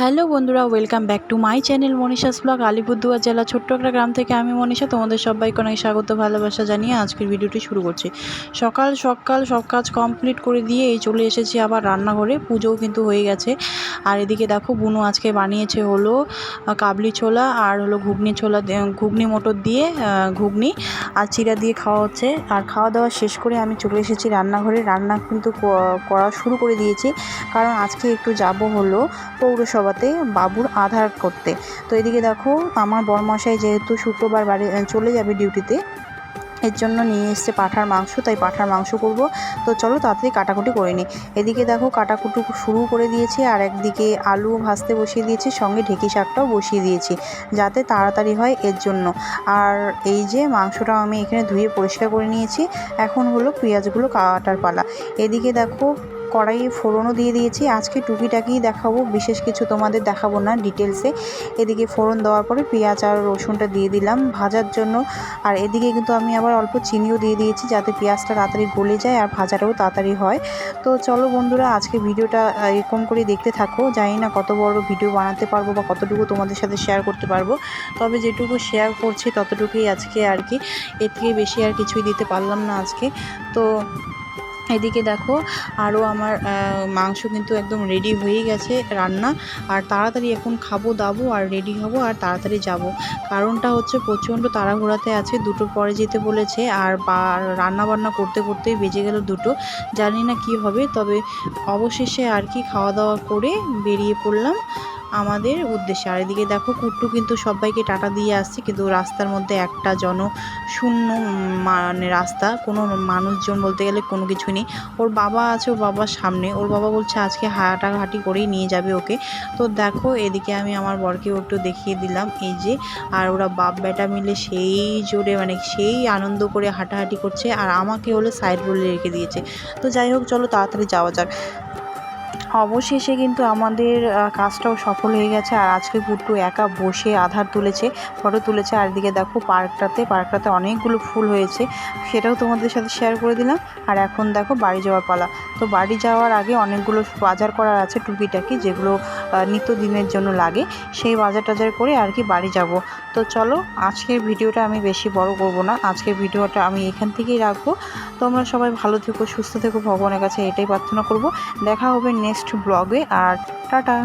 Hello বন্ধুরা, welcome back to my channel Manisha's blog, Alipurduar জেলা ছোট্ট একটা গ্রাম থেকে আমি মনীষা, তোমাদের সবাইকে অনেক স্বাগত, ভালোবাসা জানিয়ে আজকের ভিডিওটি শুরু করছি। সকাল সকাল, সব কাজ কমপ্লিট করে দিয়ে এই চলে এসেছি আবার রান্নাঘরে, পুজোও কিন্তু হয়ে গেছে। আর এদিকে দেখো, বুনু আজকে বানিয়েছে হলো কাবলি ছোলা আর হলো ঘুগনি ছোলা ঘুগনি মোটর দিয়ে ঘুগনি আর চিরা দিয়ে খাওয়া হচ্ছে। আর খাওয়া দাওয়া শেষ করে আমি চলে এসেছি রান্নাঘরে। রান্না কিন্তু করা শুরু করে দিয়েছি। কারণ আজকে একটু যাব হলো পৌরসভাতে বাবুর আধার করতে। তো এদিকে দেখো, আমার বরমশাই যেহেতু শুক্রবার বাড়ি চলে যাবে ডিউটিতে, এর জন্য নিয়ে এসছে পাঁঠার মাংস, তাই পাঁঠার মাংস করব। তো চলো তাড়াতাড়ি কাটাকুটি করে নিই এদিকে দেখো, কাটাকুটি শুরু করে দিয়েছি, আর একদিকে আলু ভাজতে বসিয়ে দিয়েছি, সঙ্গে ঢেঁকি শাকটাও বসিয়ে দিয়েছি, যাতে তাড়াতাড়ি হয় এর জন্য। আর এই যে মাংসটা আমি এখানে ধুয়ে পরিষ্কার করে নিয়েছি, এখন হলো পেঁয়াজগুলো কাটার পালা। এদিকে দেখো কড়াইয়ে ফোড়নও দিয়ে দিয়েছি। আজকে টুকিটাকি দেখাবো, বিশেষ কিছু তোমাদের দেখাবো না ডিটেলসে। এদিকে ফোড়ন দেওয়ার পরে পেঁয়াজ আর রসুনটা দিয়ে দিলাম ভাজার জন্য। আর এদিকে কিন্তু আমি আবার অল্প চিনিও দিয়ে দিয়েছি যাতে পেঁয়াজটা তাড়াতাড়ি গলে যায় আর ভাজাটাও তাড়াতাড়ি হয়। তো চলো বন্ধুরা, আজকে ভিডিওটা এরকম করে দেখতে থাকো। জানি না কত বড় ভিডিও বানাতে পারব বা কতটুকু তোমাদের সাথে শেয়ার করতে পারব। তবে যেটুকু শেয়ার করছি ততটুকুই আজকে আর কি। এর থেকে বেশি আর কিছুই দিতে পারলাম না আজকে। তো এদিকে দেখো আরও আমার মাংস কিন্তু একদম রেডি হয়ে গেছে রান্না। আর তাড়াতাড়ি এখন খাব, দাবো আর রেডি হব আর তাড়াতাড়ি যাব। কারণটা হচ্ছে প্রচণ্ড তাড়াহুড়াতে আছে, দুটো পরে যেতে বলেছে। আর রান্না বান্না করতে করতেই বেজে গেল দুটো। জানি না কি হবে, তবে অবশেষে আর কি খাওয়া দাওয়া করে বেরিয়ে পড়লাম। আমাদের উদ্দেশ্যে। আর এদিকে দেখো, কুট্টু কিন্তু সবাইকে টাটা দিয়ে আসছে, কিন্তু রাস্তার মধ্যে একটা জন শূন্য মানে রাস্তা, কোনো মানুষজন বলতে গেলে কোনো কিছু নেই। ওর বাবা আছে ওর বাবার সামনে। ওর বাবা বলছে, আজকে হাঁটাহাঁটি করেই নিয়ে যাবে ওকে। তো দেখো, এদিকে আমি আমার বরকেও একটু দেখিয়ে দিলাম, এই যে, আর ওরা বাপ বেটা মিলে সেই জোরে মানে সেই আনন্দ করে হাঁটাহাঁটি করছে, আর আমাকে হলো সাইড রোলে রেখে দিয়েছে। তো যাই হোক, চলো তাড়াতাড়ি যাওয়া যাক। অবশেষে কিন্তু আমাদের কাজটাও সফল হয়ে গেছে। আর আজকে গুট্টু একা বসে আধার তুলেছে, ফটো তুলেছে। আর এদিকে দেখো পার্কটাতে পার্কটাতে অনেকগুলো ফুল হয়েছে। সেটাও তোমাদের সাথে শেয়ার করে দিলাম। আর এখন দেখো বাড়ি যাওয়ার পালা। তো বাড়ি যাওয়ার আগে অনেকগুলো বাজার করার আছে টুকিটাকি, যেগুলো নিত্যদিনের জন্য লাগে। সেই বাজার টাজার করে আর কি বাড়ি যাব। তো চলো, আজকের ভিডিওটা আমি বেশি বড় করব না। আজকের ভিডিওটা আমি এখান থেকেই রাখব। তোমরা সবাই ভালো থেকো, সুস্থ থেকো, ভগবানের কাছে এটাই প্রার্থনা করব। দেখা হবে নেক্সট ব্লগে, আর টাটা!